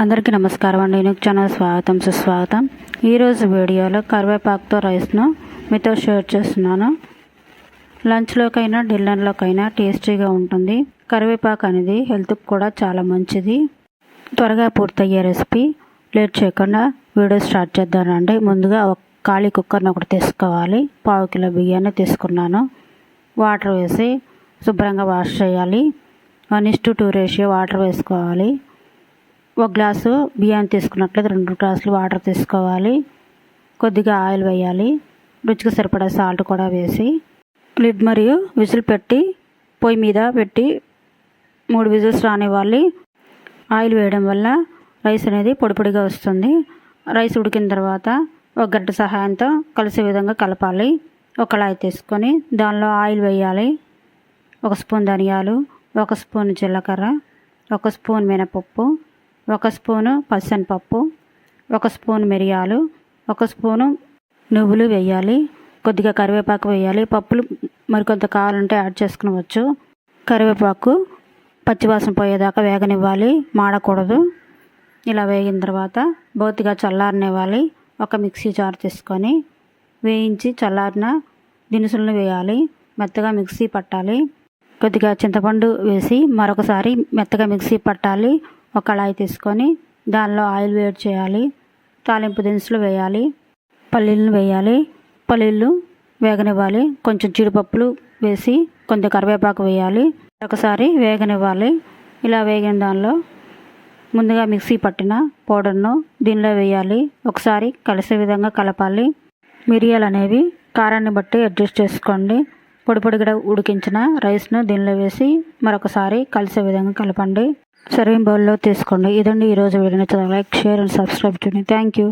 అందరికీ నమస్కారం అండి. యూనిక్ ఛానల్ స్వాగతం సుస్వాగతం. ఈరోజు వీడియోలో కరివేపాకుతో రైస్ను మీతో షేర్ చేస్తున్నాను. లంచ్లోకైనా డిన్నర్లోకైనా టేస్టీగా ఉంటుంది. కరివేపాకు అనేది హెల్త్కి కూడా చాలా మంచిది. త్వరగా పూర్తయ్యే రెసిపీ లేట్ చేయకుండా వీడియో స్టార్ట్ చేద్దానండి ముందుగా ఒక ఖాళీ కుక్కర్ని ఒకటి తీసుకోవాలి. పావు కిలో బియ్యాన్ని తీసుకున్నాను. వాటర్ వేసి శుభ్రంగా వాష్ చేయాలి. One is to two ratio water వేసుకోవాలి. ఒక గ్లాసు బియ్యాన్ని తీసుకున్నట్లయితే రెండు గ్లాసులు వాటర్ తీసుకోవాలి. కొద్దిగా ఆయిల్ వేయాలి. రుచికి సరిపడా సాల్ట్ కూడా వేసి లిడ్ మరియు విజిల్ పెట్టి పొయ్యి మీద పెట్టి మూడు విజిల్స్ రానివ్వాలి. ఆయిల్ వేయడం వల్ల రైస్ అనేది పొడిపొడిగా వస్తుంది. రైస్ ఉడికిన తర్వాత ఒక గడ్డ సహాయంతో కలిసే విధంగా కలపాలి. ఒక కళాయి తీసుకొని దానిలో ఆయిల్ వేయాలి. ఒక స్పూన్ ధనియాలు ఒక స్పూన్ జీలకర్ర ఒక స్పూన్ మినపప్పు ఒక స్పూను పసనపప్పు ఒక స్పూన్ మిరియాలు ఒక స్పూను నువ్వులు వేయాలి. కొద్దిగా కరివేపాకు వేయాలి. పప్పులు మరికొంత కావాలంటే యాడ్ చేసుకునవచ్చు. కరివేపాకు పచ్చివాసన పోయేదాకా వేగనివ్వాలి. మాడకూడదు. ఇలా వేగిన తర్వాత బోతిగా చల్లారనివ్వాలి. ఒక మిక్సీ జార్ తీసుకొని వేయించి చల్లారిన దినుసులను వేయాలి. మెత్తగా మిక్సీ పట్టాలి. కొద్దిగా చింతపండు వేసి మరొకసారి మెత్తగా మిక్సీ పట్టాలి. ఒక కళాయి తీసుకొని దానిలో ఆయిల్ వేడి చేయాలి తాలింపు దినుసులు వేయాలి పల్లీలను వేయాలి. పల్లీలు వేగనివ్వాలి. కొంచెం జీడిపప్పులు వేసి కొంత కరివేపాకు వేయాలి. ఒకసారి వేగనివ్వాలి. ఇలా వేగిన దానిలో ముందుగా మిక్సీ పట్టిన పౌడర్ను దీనిలో వేయాలి. ఒకసారి కలిసే విధంగా కలపాలి. మిరియాలు అనేవి కారాన్ని బట్టి అడ్జస్ట్ చేసుకోండి. పొడి పొడిగా ఉడికించిన రైస్ను దీనిలో వేసి మరొకసారి కలిసే విధంగా కలపండి. సర్వింగ్ బౌల్లో తీసుకోండి. ఇదండి ఈరోజు video like share and subscribe. చేయండి థ్యాంక్ యూ